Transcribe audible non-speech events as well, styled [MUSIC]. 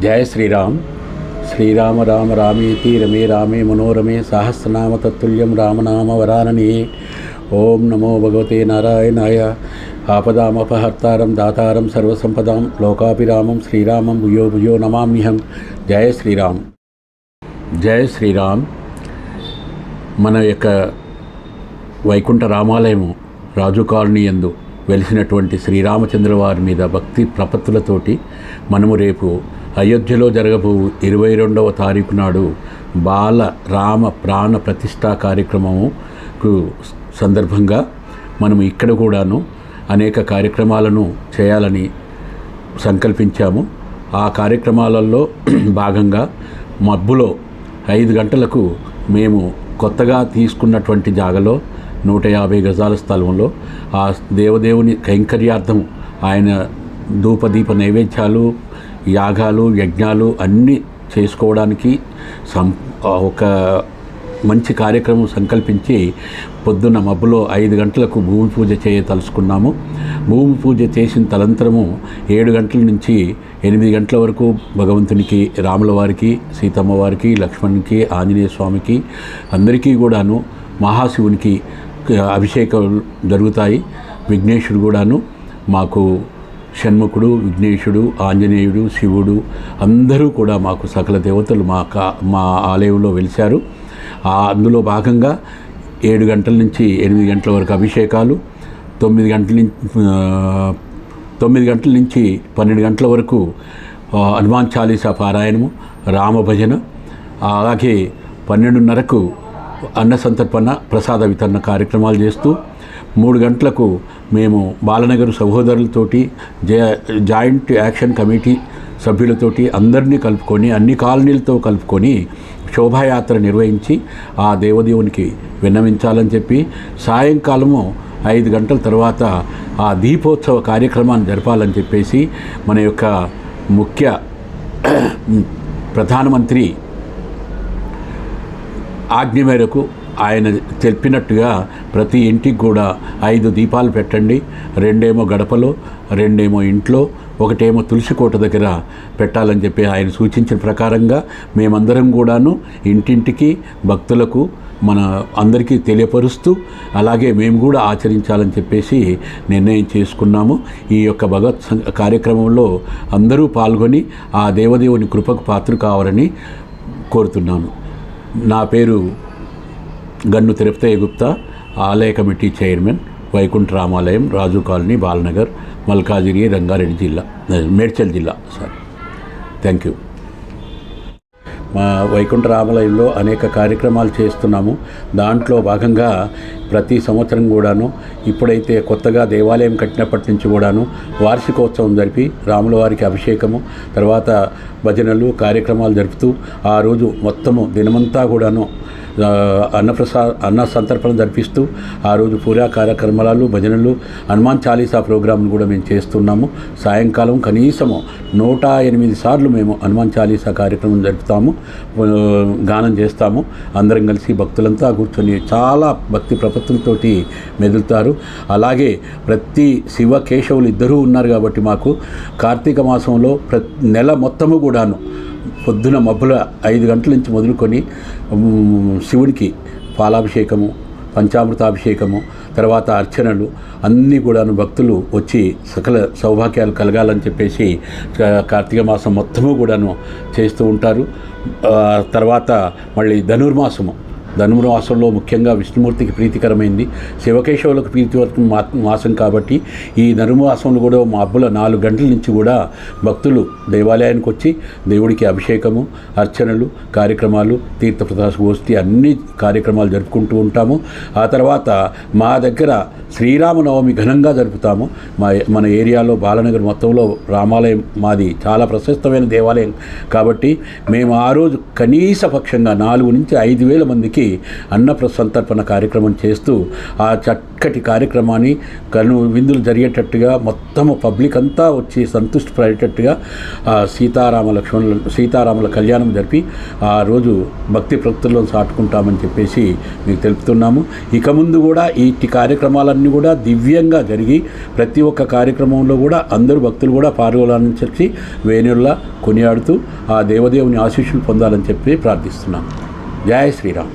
జయ శ్రీరామ్. శ్రీరామ రామ రామేతి రమే రామే మనోరమే సహస్రనామ తత్తుల్యం రామనామ వరానని. ఓం నమో భగవతే నారాయణాయ. ఆపదామపహర్తారం దాతారం సర్వసంపదాం లోకాభిరామం శ్రీరామం భుయో భుయో నమామ్యహం. జయ శ్రీరామ్. జయ శ్రీరామ్. మన యొక్క వైకుంఠ రామాలయము రాజు కాలనీ ఎందు వెలిసినటువంటి శ్రీరామచంద్ర వారి మీద భక్తి ప్రపత్తులతోటి మనము రేపు అయోధ్యలో జరగబో ఇరవై రెండవ తారీఖు నాడు బాల రామ ప్రాణ ప్రతిష్టా కార్యక్రమముకు సందర్భంగా మనం ఇక్కడ కూడాను అనేక కార్యక్రమాలను చేయాలని సంకల్పించాము. ఆ కార్యక్రమాలలో [CLEARS THROAT] భాగంగా మబ్బులో ఐదు గంటలకు మేము కొత్తగా తీసుకున్నటువంటి జాగలో నూట యాభై గజాల స్థలంలో ఆ దేవదేవుని కైంకర్యార్థం ఆయన ధూపదీప నైవేద్యాలు యాగాలు యజ్ఞాలు అన్నీ చేసుకోవడానికి సం ఒక మంచి కార్యక్రమం సంకల్పించి పొద్దున్న మబ్బులో ఐదు గంటలకు భూమి పూజ చేయ తలుసుకున్నాము భూమి పూజ చేసిన తలంతరము ఏడు గంటల నుంచి ఎనిమిది గంటల వరకు భగవంతునికి రాముల వారికి సీతమ్మ వారికి ఆంజనేయ స్వామికి అందరికీ కూడాను మహాశివునికి అభిషేకాలు జరుగుతాయి. విఘ్నేశుడు కూడాను మాకు షణ్ముఖుడు విఘ్నేశుడు ఆంజనేయుడు శివుడు అందరూ కూడా మాకు సకల దేవతలు మా కా మా ఆలయంలో వెలిశారు. అందులో భాగంగా ఏడు గంటల నుంచి ఎనిమిది గంటల వరకు అభిషేకాలు తొమ్మిది గంటల నుంచి తొమ్మిది గంటల నుంచి పన్నెండు గంటల వరకు హనుమాన్ చాలీసా పారాయణము రామభజన అలాగే పన్నెండున్నరకు అన్న సంతర్పణ ప్రసాద వితరణ కార్యక్రమాలు చేస్తూ మూడు గంటలకు మేము బాలనగర్ సహోదరులతోటి జాయింట్ యాక్షన్ కమిటీ సభ్యులతోటి అందరినీ కలుపుకొని అన్ని కాలనీలతో కలుపుకొని శోభాయాత్ర నిర్వహించి ఆ దేవదేవునికి విన్నవించాలని చెప్పి సాయంకాలము ఐదు గంటల తర్వాత ఆ దీపోత్సవ కార్యక్రమాన్ని జరపాలని చెప్పేసి మన యొక్క ముఖ్య ప్రధానమంత్రి ఆజ్ఞ మేరకు ఆయన తెలిపినట్టుగా ప్రతి ఇంటికి కూడా ఐదు దీపాలు పెట్టండి. రెండేమో గడపలో రెండేమో ఇంట్లో ఒకటేమో తులసి కోట దగ్గర పెట్టాలని చెప్పి ఆయన సూచించిన ప్రకారంగా మేమందరం కూడాను ఇంటింటికి భక్తులకు మన అందరికీ తెలియపరుస్తూ అలాగే మేము కూడా ఆచరించాలని చెప్పేసి నిర్ణయం చేసుకున్నాము. ఈ యొక్క భగవత్ కార్యక్రమంలో అందరూ పాల్గొని ఆ దేవదేవుని కృపకు పాత్ర కావాలని కోరుతున్నాను. నా పేరు గన్ను తిరుపతయ్య గుప్తా ఆలయ committee chairman Vaikuntha Ramalayam Raju colony Balanagar Malkajgiri Rangareddy జిల్లా మేడ్చల్ జిల్లా సారీ. థ్యాంక్ యూ మా వైకుంఠ రామాలయంలో అనేక కార్యక్రమాలు చేస్తున్నాము. దాంట్లో భాగంగా ప్రతి సంవత్సరం కూడాను ఇప్పుడైతే కొత్తగా దేవాలయం కట్టినప్పటి నుంచి కూడాను వార్షికోత్సవం జరిపి రాముల వారికి అభిషేకము తర్వాత భజనలు కార్యక్రమాలు జరుపుతూ ఆ రోజు మొత్తము దినమంతా కూడాను అన్నప్రసా అన్న సంతర్పణ జరిపిస్తూ ఆ రోజు పూజా కార్యక్రమాలు భజనలు హనుమాన్ చాలీసా ప్రోగ్రాంను కూడా మేము చేస్తున్నాము. సాయంకాలం కనీసము నూట ఎనిమిది సార్లు మేము హనుమాన్ చాలీసా కార్యక్రమం జరుపుతాము. గానం చేస్తాము. అందరం కలిసి భక్తులంతా కూర్చొని చాలా భక్తి ప్రపత్తులతో మెదులుతారు. అలాగే ప్రతి శివ కేశవులు ఇద్దరూ ఉన్నారు కాబట్టి మాకు కార్తీక మాసంలో ప్ర నెల మొత్తము కూడాను పొద్దున మబ్బుల ఐదు గంటల నుంచి మొదలుకొని శివుడికి పాలాభిషేకము పంచామృతాభిషేకము తర్వాత అర్చనలు అన్నీ కూడాను భక్తులు వచ్చి సకల సౌభాగ్యాలు కలగాలని చెప్పేసి కార్తీక మాసం మొత్తము కూడాను చేస్తూ ఉంటారు. తర్వాత మళ్ళీ ధనుర్మాసము. ధనుర్మాసంలో ముఖ్యంగా విష్ణుమూర్తికి ప్రీతికరమైంది. శివకేశవులకు ప్రీతివరకు మా మాసం కాబట్టి ఈ ధనుమాసంలో కూడా మా అబ్బుల నాలుగు గంటల నుంచి కూడా భక్తులు దేవాలయానికి వచ్చి దేవుడికి అభిషేకము అర్చనలు కార్యక్రమాలు తీర్థప్రదాస గోష్ఠి అన్ని కార్యక్రమాలు జరుపుకుంటూ ఉంటాము. ఆ తర్వాత మా దగ్గర శ్రీరామనవమి ఘనంగా జరుపుతాము. మా మన ఏరియాలో బాలనగర్ మొత్తంలో రామాలయం మాది చాలా ప్రశస్తమైన దేవాలయం కాబట్టి మేము ఆ రోజు కనీస పక్షంగా నాలుగు నుంచి ఐదు వేల మందికి అన్నప్రసంతర్పణ అన్న సంతర్పణ కార్యక్రమం చేస్తూ ఆ చక్కటి కార్యక్రమాన్ని కను విందులు జరిగేటట్టుగా మొత్తము పబ్లిక్ అంతా వచ్చి సంతృష్టి పడేటట్టుగా సీతారామ లక్ష్మణుల సీతారాముల కళ్యాణం జరిపి ఆ రోజు భక్తి ప్రక్తుల్లో సాటుకుంటామని చెప్పేసి మీకు తెలుపుతున్నాము. ఇక ముందు కూడా ఈ కార్యక్రమాలన్నీ కూడా దివ్యంగా జరిగి ప్రతి ఒక్క కార్యక్రమంలో కూడా అందరూ భక్తులు కూడా పాల్గొనాలని చెప్పి వేణుల్లా కొనియాడుతూ ఆ దేవదేవుని ఆశీస్సులు పొందాలని చెప్పి ప్రార్థిస్తున్నాం. జయ శ్రీరామ్.